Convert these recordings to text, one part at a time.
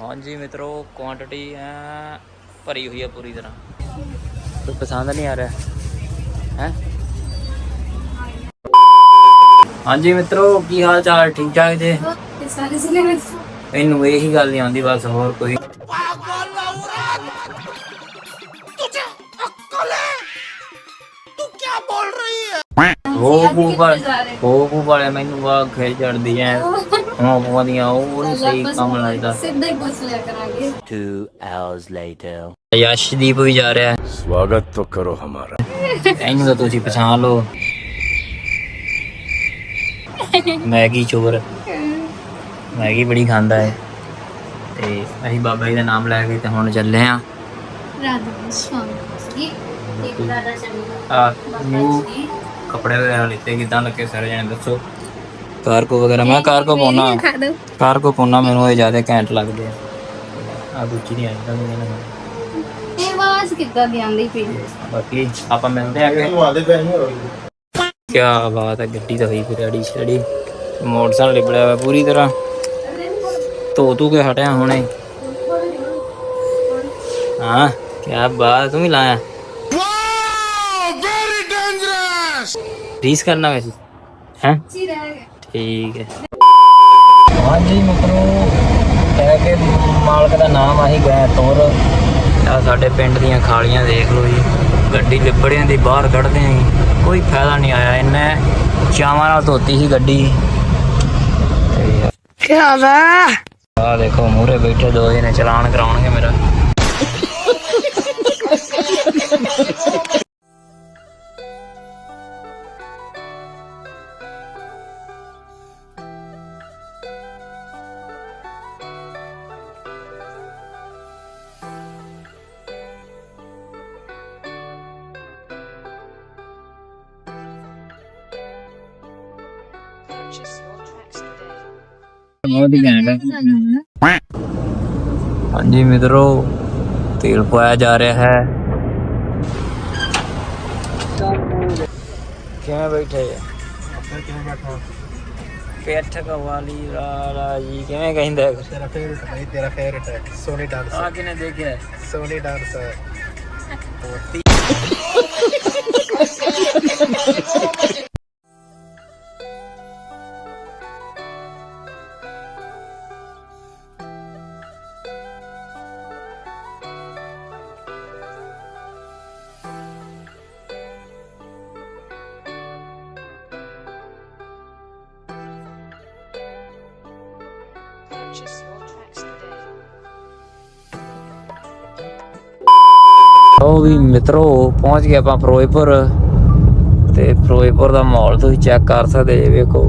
ਹਾਂਜੀ ਮਿੱਤਰੋ ਕੁਆਂਟੀਟੀ ਐ ਭਰੀ ਹੋਈ ਹੈ ਪੂਰੀ ਤਰ੍ਹਾਂ। ਕੋਈ ਪਸੰਦ ਨਹੀਂ ਆ ਰਿਹਾ। ਹੈ? ਹਾਂਜੀ ਮਿੱਤਰੋ ਕੀ ਹਾਲ ਚਾਲ? ਠੀਕ ਠਾਕ ਜੇ? ਸਾਰੇ ਜ਼ਿਲ੍ਹੇ ਵਿੱਚ ਇਹਨੂੰ ਇਹੀ ਗੱਲ ਨਹੀਂ ਆਉਂਦੀ ਬਸ ਹੋਰ ਕੋਈ। ਉਹ ਬੂਬਾ ਉਹ ਬੂਬਾ ਵਾਲੇ ਮੈਨੂੰ ਵਾ ਖੇਲ ਚੜਦੀ ਐ। ਹਾਂ ਬੁਆ ਉਹ ਨਹੀਂ ਸਹੀ ਕੰਮ ਲੱਗਦਾ। ਸਿੱਧਾ ਹੀ ਪੁੱਛ ਲਿਆ ਕਰਾਂਗੇ। 2 hours later. ਯਸ਼ਦੀਪ ਵੀ ਜਾ ਰਿਹਾ। ਹੈ ਸਵਾਗਤ ਤਾਂ ਕਰੋ ਹਮਾਰਾ। ਇਹਨੂੰ ਤਾਂ ਤੁਸੀਂ ਪਛਾਣ ਲਓ। ਮੈਗੀ ਚੋਰ। ਮੈਗੀ ਬੜੀ ਖਾਂਦਾ ਹੈ। ਤੇ ਅਸੀਂ ਬਾਬਾ ਜੀ ਦਾ ਨਾਮ ਲੈ ਕੇ ਤੇ ਹੁਣ ਚੱਲੇ ਆ ਰਾਧਾ ਸਵਾਮੀ ਇੱਕ ਦਾਦਾ ਚੱਲੀ ਆ ਨਿਊ ਕਪੜੇ ਵਗੈਰਾ ਲਿੱਤੇ ਕਿਦਾਂ ਲੱਗੇ ਸਾਰੇ ਜਣੇ ਦੱਸੋ। ਕਾਰਕੋ ਵਗੈਰਾ ਮੈਂ ਕਾਰਕੋ ਪਾਉਣਾ ਕਾਰਕੋ ਪਾਉਣਾ ਮੈਨੂੰ ਇਹ ਜ਼ਿਆਦਾ ਘੈਂਟ ਲੱਗਦੇ ਆ। ਆ ਗੁੱਚੀ ਨਹੀਂ ਆਈਦਾ ਮੈਨੂੰ ਇਹਨਾਂ ਇਹ ਆਵਾਜ਼ ਕਿੱਦਾਂ ਦੀ ਆਉਂਦੀ ਪਈ? ਬਾਕੀ ਆਪਾਂ ਮਿਲਦੇ ਆ ਕਿ ਕੀ ਬਾਤ ਹੈ ਗੱਡੀ ਤਾਂ ਹੋਈ ਫਿਰ ਅੜੀ ਛੜੀ ਮੋਟਰਸਾਈਕਲ ਲਿਬੜਿਆ ਹੋਇਆ ਪੂਰੀ ਤਰ੍ਹਾਂ। ਧੋ ਤੂ ਕੇ ਹਟਿਆ ਹੁਣੇ। ਹਾਂ ਕੀ ਬਾਤ ਤੂੰ ਵੀ ਲਾਇਆ। ਰੀਸ ਕਰਨਾ ਵੈਸੇ। ਹੈ? ਜੀ ਰਹਿ ਗਏ ਠੀਕ ਹੈ। ਹਾਂਜੀ ਮਿੱਤਰੋ ਕਹਿ ਕੇ ਮਾਲਕ ਦਾ ਨਾਮ ਆਹੀ ਗਏ ਤੋਰ। ਆ ਸਾਡੇ ਪਿੰਡ ਦੀਆਂ ਖਾਲੀਆਂ ਦੇਖ ਲਓ ਜੀ। ਗੱਡੀ ਲਿਬੜਿਆਂ ਦੀ ਬਾਹਰ ਕੱਢਦੇ ਆਂ ਕੋਈ ਫਾਇਦਾ ਨਹੀਂ ਆਇਆ। ਇੰਨੇ ਚਾਵਾਂ ਨਾਲ ਧੋਤੀ ਸੀ ਗੱਡੀ। ਕੀ ਵਾ ਆ ਦੇਖੋ ਮੂਰੇ ਬੈਠੇ ਦੋ ਜਣੇ ਚਲਾਨ ਕਰਾਉਣਗੇ ਮੇਰਾ। ਬਹੁਤ ਹੀ ਘੈਂਟ ਹੈ ਹਾਂਜੀ ਮਿੱਤਰੋ ਤੇਲ ਪਾਇਆ ਜਾ ਰਿਹਾ ਹੈ। ਕਿਵੇਂ ਬੈਠੇ? ਆ ਪੇਠ ਕਵਾਲੀ ਰਾਰਾ ਜੀ ਕਿਵੇਂ ਕਹਿੰਦਾ ਹੈ? ਤੇਰਾ ਫੇਵਰਟ ਭਾਈ ਤੇਰਾ ਫੇਵਰਟ ਹੈ ਸੋਨੀ ਡਾਂਸ। ਆ ਕਿਨੇ ਦੇਖਿਆ? ਹੈ? ਸੋਨੀ ਡਾਂਸ ਉਹ ਵੀ ਮਿੱਤਰੋ ਪਹੁੰਚ ਗਏ ਆਪਾਂ ਫਿਰੋਜ਼ਪੁਰ। ਤੇ ਫਿਰੋਜ਼ਪੁਰ ਦਾ ਮਾਹੌਲ ਤੁਸੀਂ ਚੈੱਕ ਕਰ ਸਕਦੇ ਜੇ ਵੇਖੋ।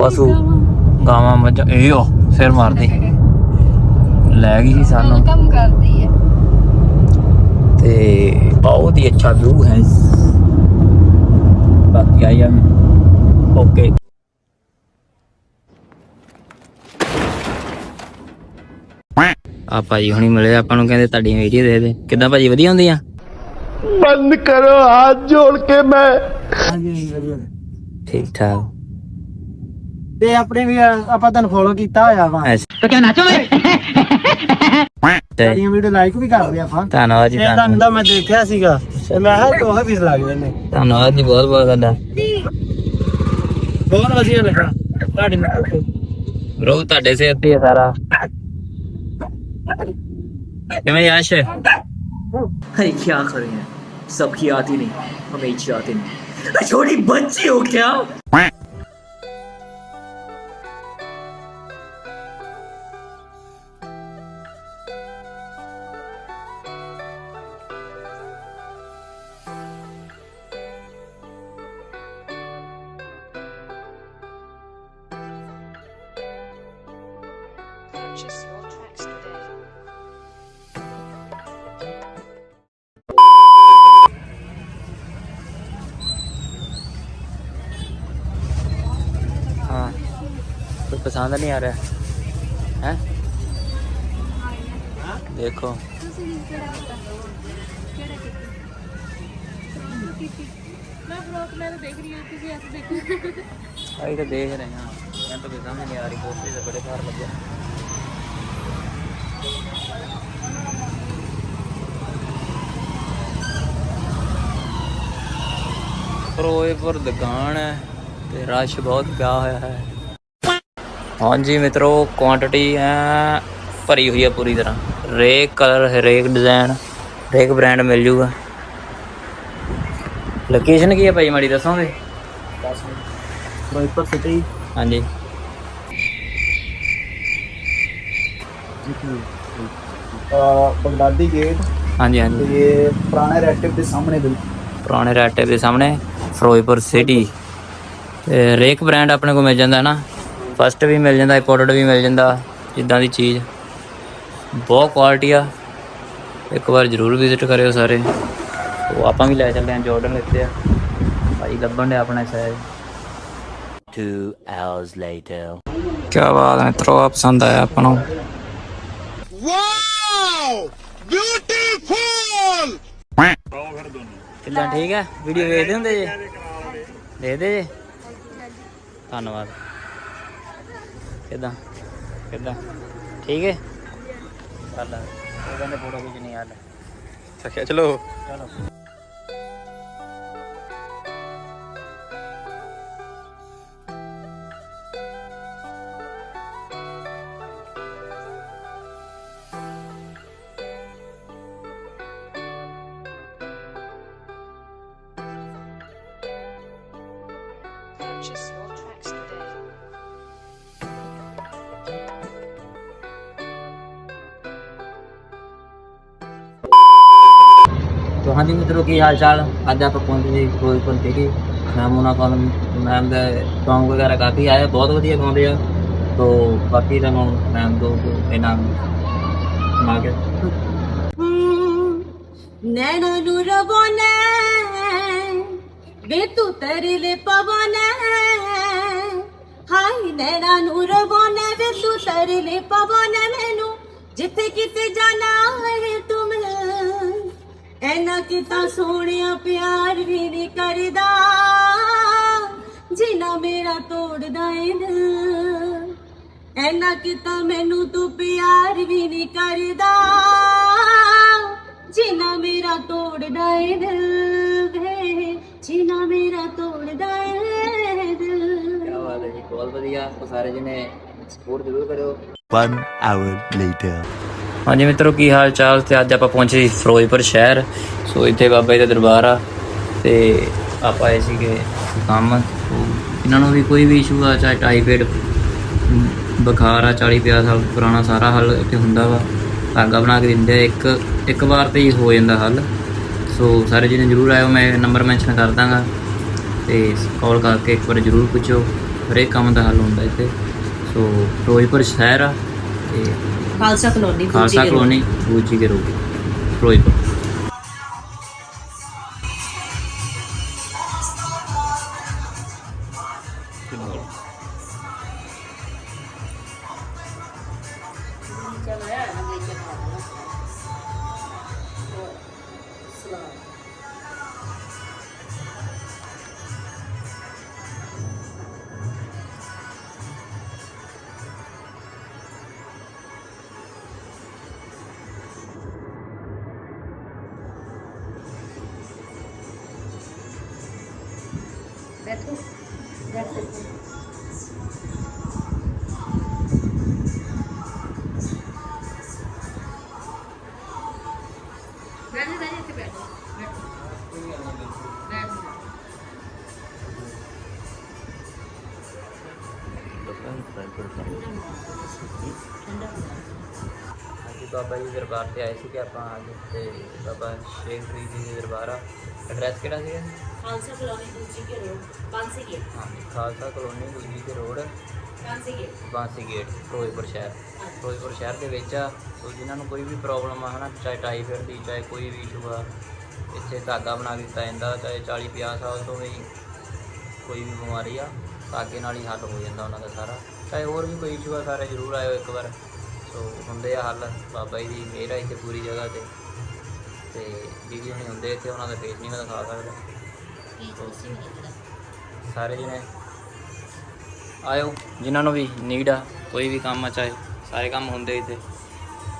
ਪਸ਼ੂ ਗਾਵਾਂ ਮੱਝਾਂ ਇਹ ਸਿਰ ਮਾਰਦੀ। ਲੈ ਗਈ ਸੀ ਸਾਨੂੰ। ਕੰਮ ਕਰਦੀ ਹੈ ਤੇ ਬਹੁਤ ਹੀ ਅੱਛਾ ਵਿਊ ਹੈ। ਬਾਕੀ ਆਈ ਐਮ ਓਕੇ। ਆ ਭਾਜੀ ਹੁਣੀ ਮਿਲੇ ਆਪਾਂ ਨੂੰ ਕਹਿੰਦੇ ਤੁਹਾਡੀ ਵੀਡੀਓ ਦੇ ਦੇ ਕਿੱਦਾਂ ਭਾਜੀ ਵਧੀਆ ਬੰਦ ਕਰੋ ਹੱਥ ਜੋੜ ਕੇ ਮੈਂ। ਹਾਂਜੀ ਹਾਂਜੀ ਠੀਕ ਠਾਕ। ਤੇ ਆਪਣੇ ਵੀ ਆਪਾਂ ਤੁਹਾਨੂੰ ਫੋਲੋ ਕੀਤਾ ਹੋਇਆ ਵਾ। ਤੋ ਕਿਉਂ ਨਾਚੋ ਤੇ ਸਾਡੀਆਂ ਵੀਡੀਓ ਲਾਈਕ ਵੀ ਕਰਦੇ ਆਪਾਂ। ਧੰਨਵਾਦ ਜੀ ਧੰਨਵਾਦ। ਦਾ ਮੈਂ ਦੇਖਿਆ ਸੀਗਾ। ਮੈਂ ਕਿਹਾ ਦੋਹੇ ਵੀ ਲੱਗ ਜਾਂਦੇ ਨੇ। ਧੰਨਵਾਦ ਜੀ ਬਹੁਤ ਬਹੁਤ ਤੁਹਾਡਾ। ਬਹੁਤ ਵਧੀਆ ਲੱਗਾ। ਤੁਹਾਡੇ ਨਾਲ। ਰੋ ਤੁਹਾਡੇ ਸਿਰ ਤੇ ਹੈ ਸਾਰਾ। ਕਿਵੇਂ ਯਾਸ਼? ਹੈ ਹਰੀ ਕੀ ਆਖਰ ਹੈ करें सबकी आती नहीं हमें ही आती नहीं छोटी बच्ची हो क्या हाँ कुछ पसंद नहीं आ रहा है। देखो। भाई तो देख रहे हैं मैं तो कोई समझ नहीं आ रही पोस्टर से बड़े बाहर लगे फिरोजपुर दुकान है रश बहुत क्या है। ਹਾਂਜੀ ਮਿੱਤਰੋ ਕੁਆਂਟੀਟੀ ਹੈ ਭਰੀ ਹੋਈ ਹੈ ਪੂਰੀ ਤਰ੍ਹਾਂ। ਹਰੇਕ ਕਲਰ ਹਰੇਕ ਡਿਜ਼ਾਈਨ ਹਰੇਕ ਬ੍ਰਾਂਡ ਮਿਲ ਜੂਗਾ। ਲੋਕੇਸ਼ਨ ਕੀ ਹੈ ਭਾਈ ਮਾੜੀ ਦੱਸੋਗੇ ਫਿਰੋਜ਼ਪੁਰ ਸਿਟੀ ਹਾਂਜੀ। ਗੇਟ ਹਾਂਜੀ ਹਾਂਜੀ। ਤੇ ਪੁਰਾਣੇ ਰੈਟਿਵ ਦੇ ਸਾਹਮਣੇ ਬਿਲਕੁਲ ਪੁਰਾਣੇ ਰਾਟੇ ਦੇ ਸਾਹਮਣੇ ਫਿਰੋਜ਼ਪੁਰ ਸਿਟੀ ਤੇ ਹਰੇਕ ਬ੍ਰਾਂਡ ਆਪਣੇ ਕੋਲ ਮਿਲ ਜਾਂਦਾ ਨਾ। ਫਸਟ ਵੀ ਮਿਲ ਜਾਂਦਾ ਇੰਪੋਰਟਡ ਵੀ ਮਿਲ ਜਾਂਦਾ ਜਿੱਦਾਂ ਦੀ ਚੀਜ਼। ਬਹੁਤ ਕੁਆਲਿਟੀ ਆ। ਇੱਕ ਵਾਰ ਜ਼ਰੂਰ ਵਿਜ਼ਿਟ ਕਰਿਓ ਸਾਰੇ। ਉਹ ਆਪਾਂ ਵੀ ਲੈ ਚੱਲਦੇ ਹਾਂ ਜਾਰਡਨ ਲਿੱਤੇ ਆ। ਭਾਈ ਲੱਭਣ ਦੇ ਆਪਣਾ ਸਾਈਜ਼ Two hours later. ਕੀ ਬਾਤ ਹੈ ਮਿੱਤਰੋ ਆ ਪਸੰਦ ਆਇਆ ਆਪਾਂ ਨੂੰ। ਕਿੱਦਾਂ ਠੀਕ ਹੈ ਵੀਡੀਓ ਵੇਖਦੇ ਹੁੰਦੇ ਜੇ? ਦੇਖਦੇ ਜੇ? ਧੰਨਵਾਦ। ਕਿੱਦਾਂ? ਕਿੱਦਾਂ? ਠੀਕ ਹੈ? ਚੱਲ ਉਹ ਕਹਿੰਦੇ ਫੋਟੋ ਖਿੱਚਣੀ ਯਾਰ ਚੱਕਿਆ ਚਲੋ। ਚਲੋ। Purchase તો હાજી મિત્રો કે હાલ ચાલ આજે ਆਪਾਂ ਪਹੁੰਚ ਗਏ ਫਿਰੋਜ਼ਪੁਰ ਠੀਕ ਮੈਮ ਕੋਲ ਮੈਮ ਦੇ Song ਵਗੈਰਾ ਕਾਫੀ ਆਏ ਬਹੁਤ ਵਧੀਆ ਗਾਉਂਦੇ ਆ ਤੋ ਬਾਕੀ ਤਾਂ ਹੁਣ ਮੈਮ ਦੋ ਇਹਨਾਂ ਮਾ ਕੇ ਨੈਣੋ ਨੂੰ ਰਵੋਨੇ ਵੇ ਤੂੰ ਤਰਲੇ ਪਵਨੇ ਹਾਈ ਨੈਣਾ ਨੂੰ ਰਵੋਨੇ ਵੇ ਤੂੰ ਤਰਲੇ ਪਵਨੇ ਮੈਨੂੰ ਜਿੱਥੇ ਕਿਤੇ ਜਾਣਾ ਐਨਾ ਕਿਤਾ ਸੋਹਣਿਆ ਪਿਆਰ ਵੀ ਨਹੀਂ ਕਰਦਾ ਜਿਨਾ ਮੇਰਾ ਤੋੜਦਾ ਏ ਦਿਲ ਐਨਾ ਕਿਤਾ ਮੈਨੂੰ ਤੂੰ ਪਿਆਰ ਵੀ ਨਹੀਂ ਕਰਦਾ ਜਿਨਾ ਮੇਰਾ ਤੋੜਦਾ ਏ ਦਿਲ ਵੇ ਜਿਨਾ ਮੇਰਾ ਤੋੜਦਾ ਏ ਦਿਲ ਕੀ ਬਾਤ ਹੈ ਜੀ ਬਹੁਤ ਵਧੀਆ। ਸਾਰੇ ਜਣੇ ਸਪੋਰਟ ਜ਼ਰੂਰ ਕਰਿਓ। One hour later. ਹਾਂਜੀ ਮਿੱਤਰੋ, ਕੀ ਹਾਲ ਚਾਲ ਤੇ ਅੱਜ ਆਪਾਂ ਪਹੁੰਚੇ ਸੀ ਫਿਰੋਜ਼ਪੁਰ ਸ਼ਹਿਰ। ਸੋ ਇੱਥੇ ਬਾਬਾ ਜੀ ਦਾ ਦਰਬਾਰ ਆ ਤੇ ਆਪਾਂ ਆਏ ਸੀਗੇ ਕੰਮ। ਸੋ ਇਹਨਾਂ ਨੂੰ ਵੀ ਕੋਈ ਵੀ ਇਸ਼ੂ ਆ, ਚਾਹੇ ਟਾਈਫਾਇਡ ਬੁਖਾਰ ਆ 40 50 ਸਾਲ ਪੁਰਾਣਾ ਸਾਰਾ ਹੱਲ ਇੱਥੇ ਹੁੰਦਾ ਵਾ। ਧਾਗਾ ਬਣਾ ਕੇ ਦਿੰਦੇ ਆ, ਇੱਕ ਇੱਕ ਵਾਰ ਤੇ ਹੀ ਹੋ ਜਾਂਦਾ ਹੱਲ। ਸੋ ਸਾਰੇ ਜਿਹਨੇ ਜਰੂਰ ਆਇਓ, ਮੈਂ ਨੰਬਰ ਮੈਂਸ਼ਨ ਕਰ ਦਾਂਗਾ। ਤੇ ਕਾਲ ਕਰਕੇ ਇੱਕ ਵਾਰ ਜਰੂਰ ਪੁੱਛੋ ਹਰੇਕ ਕੰਮ ਦਾ ਹੱਲ ਹੁੰਦਾ ਇੱਥੇ। ਸੋ ਫਿਰੋਜ਼ਪੁਰ ਸ਼ਹਿਰ ਆ। ਖਾਲਸਾ ਕਲੋਨੀ ਖਾਲਸਾ ਕਲੋਨੀ ਬੂਜੀ ਕੇ ਰੋਗੀ ਫਿਰੋਜ਼ਪੁਰ। ਹਾਂਜੀ ਬਾਬਾ ਜੀ ਦੇ ਦਰਬਾਰ ਤੇ ਆਏ ਸੀ ਕਿ ਆਪਾਂ ਅੱਜ ਤੇ ਬਾਬਾ ਸ਼ੇਖ ਫਰੀਦ ਜੀ ਦੇ ਦਰਬਾਰ ਆ ਐਡਰੈਸ ਕਿਹੜਾ ਸੀਗਾ? ਖਾਲਸਾ ਕਲੋਨੀ ਦੂਜੀ ਕੇ ਰੋਡ ਬਾਂਸੀ ਗੇਟ। ਹਾਂ ਖਾਲਸਾ ਕਲੋਨੀ ਦੂਜੀ ਦੇ road Bansi gate. Bansi gate Firozpur ਸ਼ਹਿਰ। ਫਿਰੋਜ਼ਪੁਰ ਸ਼ਹਿਰ ਦੇ ਵਿੱਚ ਆ ਸੋ ਜਿਨ੍ਹਾਂ ਨੂੰ ਕੋਈ ਵੀ ਪ੍ਰੋਬਲਮ ਆ ਹਨਾ ਚਾਹੇ ਟਾਈਫਾਇਡ ਦੀ ਚਾਹੇ ਕੋਈ ਵੀ ਇਸ਼ੂ ਆ ਇੱਥੇ ਧਾਗਾ ਬਣਾ ਕੇ ਦਿੱਤਾ ਜਾਂਦਾ ਚਾਹੇ 40 50 ਸਾਲ ਤੋਂ ਵੀ ਕੋਈ ਵੀ ਬਿਮਾਰੀ ਆ ਧਾਗੇ ਨਾਲ ਹੀ ਹੱਲ ਹੋ ਜਾਂਦਾ ਉਹਨਾਂ ਦਾ ਸਾਰਾ। ਚਾਹੇ ਹੋਰ ਵੀ ਕੋਈ ਇਸ਼ੂ ਆ ਸਾਰੇ ਜ਼ਰੂਰ ਆਇਓ ਇੱਕ ਵਾਰ। ਸੋ ਹੁੰਦੇ ਆ ਹੱਲ ਬਾਬਾ ਜੀ ਦੀ ਮਿਹਰ ਆ ਇੱਥੇ ਪੂਰੀ ਜਗ੍ਹਾ ਤੇ। ਤੇ ਦੀਦੀ ਹੁਣੀ ਹੁੰਦੇ ਇੱਥੇ ਉਹਨਾਂ ਦਾ ਫੇਸ ਨਹੀਂ ਮੈਂ ਦਿਖਾ ਸਕਦਾ। ਸਾਰੇ ਜਣੇ ਆਇਓ ਜਿਨ੍ਹਾਂ ਨੂੰ ਵੀ ਨੀਡ ਆ ਕੋਈ ਵੀ ਕੰਮ ਆ ਚਾਹੇ ਸਾਰੇ ਕੰਮ ਹੁੰਦੇ ਇੱਥੇ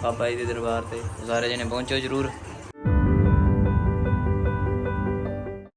ਬਾਬਾ ਜੀ ਦੇ ਦਰਬਾਰ ਤੇ ਸਾਰੇ ਜਣੇ ਪਹੁੰਚੋ ਜਰੂਰ।